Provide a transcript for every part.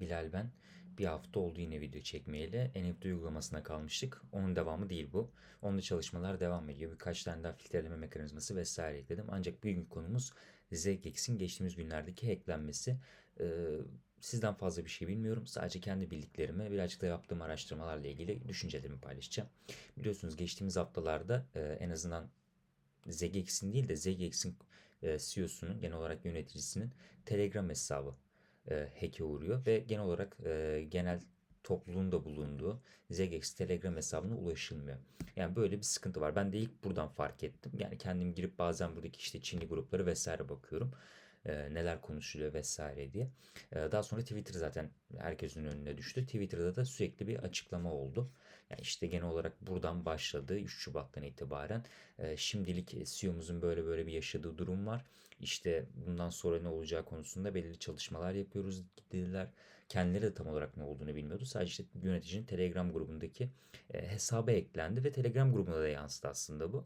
Bilal ben. Bir hafta oldu yine video çekmeyeli. NFT uygulamasına kalmıştık. Onun devamı değil bu. Onda çalışmalar devam ediyor. Birkaç tane daha filtreleme mekanizması vesaire ekledim. Ancak bugünkü konumuz ZGX'in geçtiğimiz günlerdeki hacklenmesi. Ee, sizden fazla bir şey bilmiyorum. Sadece kendi bildiklerimi birazcık da yaptığım araştırmalarla ilgili düşüncelerimi paylaşacağım. Biliyorsunuz geçtiğimiz haftalarda e, en azından ZGX'in değil de ZGX'in e, CEO'sunun genel olarak yöneticisinin Telegram hesabı e, hack'e uğruyor ve genel olarak e, genel topluluğun da bulunduğu ZGX Telegram hesabına ulaşılmıyor. Yani böyle bir sıkıntı var. Ben de ilk buradan fark ettim. Yani kendim girip bazen buradaki işte Çinli grupları vesaire bakıyorum. E, neler konuşuluyor vesaire diye. E, daha sonra Twitter zaten herkesin önüne düştü. Twitter'da da sürekli bir açıklama oldu. Yani işte genel olarak buradan başladı 3 Şubat'tan itibaren. E, şimdilik CEO'muzun böyle böyle bir yaşadığı durum var. İşte bundan sonra ne olacağı konusunda belirli çalışmalar yapıyoruz dediler. Kendileri de tam olarak ne olduğunu bilmiyordu. Sadece işte yöneticinin Telegram grubundaki e, hesaba eklendi ve Telegram grubuna da yansıdı aslında bu.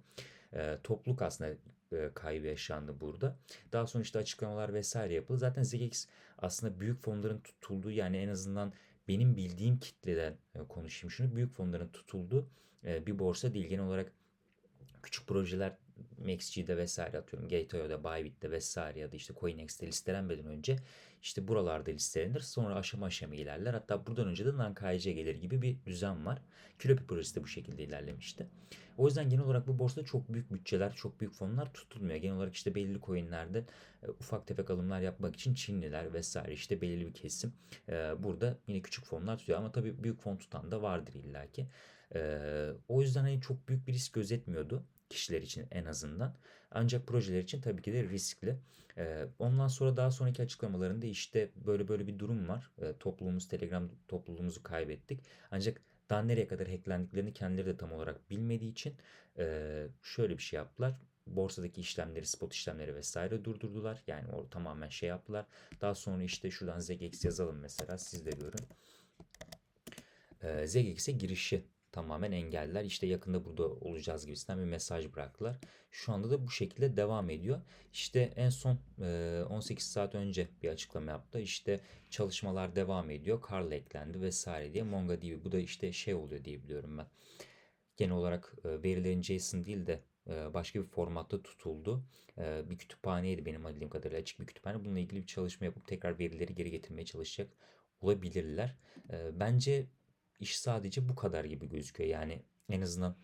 E, topluluk aslında e, kaybı yaşandı burada. Daha sonra işte açıklamalar vesaire yapıldı. Zaten ZGX aslında büyük fonların tutulduğu yani en azından benim bildiğim kitleden e, konuşayım şunu. Büyük fonların tutulduğu e, bir borsa değil. Genel olarak küçük projeler MaxG'de vesaire atıyorum Gate.io'da, Bybit'te vesaire ya da işte CoinEx'te listelenmeden önce işte buralarda listelenir. Sonra aşama aşama ilerler. Hatta buradan önce de NanKC gelir gibi bir düzen var. Kilopi projesi de bu şekilde ilerlemişti. O yüzden genel olarak bu borsada çok büyük bütçeler, çok büyük fonlar tutulmuyor. Genel olarak işte belirli coinlerde e, ufak tefek alımlar yapmak için Çinliler vesaire işte belirli bir kesim e, burada yine küçük fonlar tutuyor. Ama tabii büyük fon tutan da vardır illaki. E, o yüzden hani çok büyük bir risk gözetmiyordu kişiler için en azından. Ancak projeler için tabii ki de riskli. Ee, ondan sonra daha sonraki açıklamalarında işte böyle böyle bir durum var. Ee, topluluğumuz, Telegram topluluğumuzu kaybettik. Ancak daha nereye kadar hacklendiklerini kendileri de tam olarak bilmediği için e, şöyle bir şey yaptılar. Borsadaki işlemleri, spot işlemleri vesaire durdurdular. Yani o tamamen şey yaptılar. Daha sonra işte şuradan ZGX yazalım mesela siz de görün. Ee, ZGX'e girişi tamamen engeller. İşte yakında burada olacağız gibisinden bir mesaj bıraktılar. Şu anda da bu şekilde devam ediyor. İşte en son 18 saat önce bir açıklama yaptı. İşte çalışmalar devam ediyor. Karl eklendi vesaire diye. MongoDB bu da işte şey oluyor diye biliyorum ben. Genel olarak verilerin JSON değil de başka bir formatta tutuldu. Bir kütüphaneydi benim bildiğim kadarıyla açık bir kütüphane. Bununla ilgili bir çalışma yapıp tekrar verileri geri getirmeye çalışacak olabilirler. Bence iş sadece bu kadar gibi gözüküyor. Yani en azından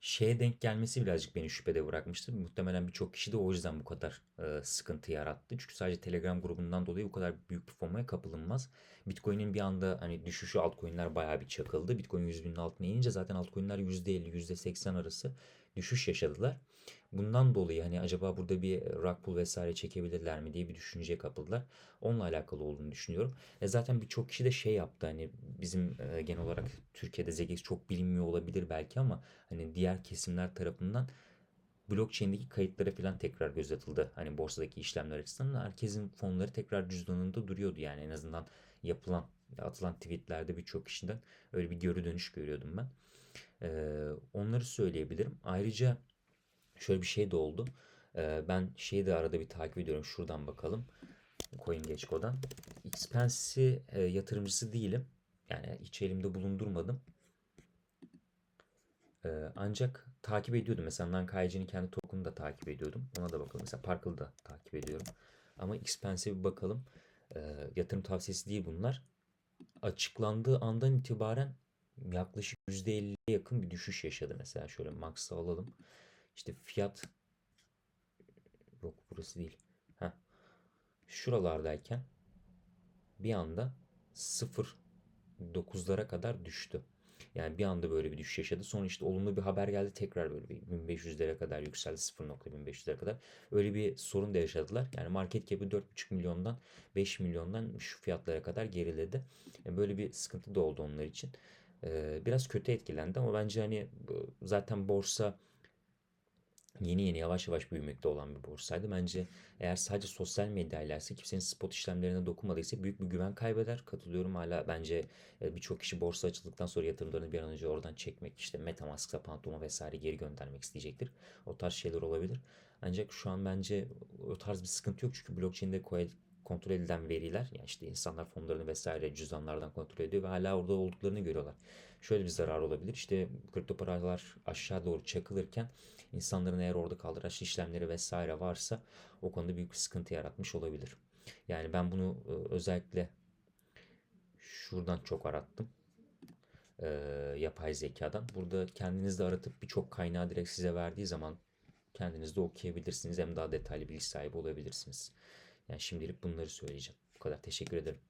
şeye denk gelmesi birazcık beni şüphede bırakmıştı. Muhtemelen birçok kişi de o yüzden bu kadar e, sıkıntı yarattı. Çünkü sadece Telegram grubundan dolayı bu kadar büyük bir FOMO'ya kapılınmaz. Bitcoin'in bir anda hani düşüşü altcoin'ler bayağı bir çakıldı. Bitcoin 100 binin altına inince zaten altcoin'ler %50, %80 arası düşüş yaşadılar. Bundan dolayı hani acaba burada bir rug pull vesaire çekebilirler mi diye bir düşünceye kapıldılar. Onunla alakalı olduğunu düşünüyorum. E zaten birçok kişi de şey yaptı hani bizim e, genel olarak Türkiye'de ZGX çok bilinmiyor olabilir belki ama hani diğer kesimler tarafından blockchain'deki kayıtlara falan tekrar göz atıldı. Hani borsadaki işlemler açısından herkesin fonları tekrar cüzdanında duruyordu yani en azından yapılan atılan tweetlerde birçok kişiden öyle bir geri dönüş görüyordum ben. Ee, onları söyleyebilirim. Ayrıca şöyle bir şey de oldu. Ee, ben şeyi de arada bir takip ediyorum. Şuradan bakalım. CoinGecko'dan. Xpensi e, yatırımcısı değilim. Yani hiç elimde bulundurmadım. Ee, ancak takip ediyordum. Mesela Nankaiji'nin kendi token'ını da takip ediyordum. Ona da bakalım. Mesela Parkle'ı da takip ediyorum. Ama Xpense'e bir bakalım. Ee, yatırım tavsiyesi değil bunlar. Açıklandığı andan itibaren yaklaşık %50'ye yakın bir düşüş yaşadı. Mesela şöyle Max'ı alalım. İşte fiyat yok burası değil. Heh. Şuralardayken bir anda 0.9'lara kadar düştü. Yani bir anda böyle bir düşüş yaşadı. Sonra işte olumlu bir haber geldi. Tekrar böyle bir 1500'lere kadar yükseldi. 0.1500'lere kadar. Öyle bir sorun da yaşadılar. Yani market cap'i 4.5 milyondan 5 milyondan şu fiyatlara kadar geriledi. Yani böyle bir sıkıntı da oldu onlar için. Ee, biraz kötü etkilendi ama bence hani zaten borsa yeni yeni yavaş yavaş büyümekte olan bir borsaydı. Bence eğer sadece sosyal medya ilerse kimsenin spot işlemlerine dokunmadıysa büyük bir güven kaybeder. Katılıyorum hala bence e, birçok kişi borsa açıldıktan sonra yatırımlarını bir an önce oradan çekmek işte Metamask'a, Phantom'a vesaire geri göndermek isteyecektir. O tarz şeyler olabilir. Ancak şu an bence o tarz bir sıkıntı yok çünkü blockchain'de kontrol edilen veriler yani işte insanlar fonlarını vesaire cüzdanlardan kontrol ediyor ve hala orada olduklarını görüyorlar. Şöyle bir zarar olabilir. İşte kripto paralar aşağı doğru çakılırken insanların eğer orada kaldıraç işlemleri vesaire varsa o konuda büyük bir sıkıntı yaratmış olabilir. Yani ben bunu e, özellikle şuradan çok arattım. E, yapay zekadan. Burada kendiniz de aratıp birçok kaynağı direkt size verdiği zaman kendiniz de okuyabilirsiniz. Hem daha detaylı bilgi sahibi olabilirsiniz. Yani şimdilik bunları söyleyeceğim. Bu kadar. Teşekkür ederim.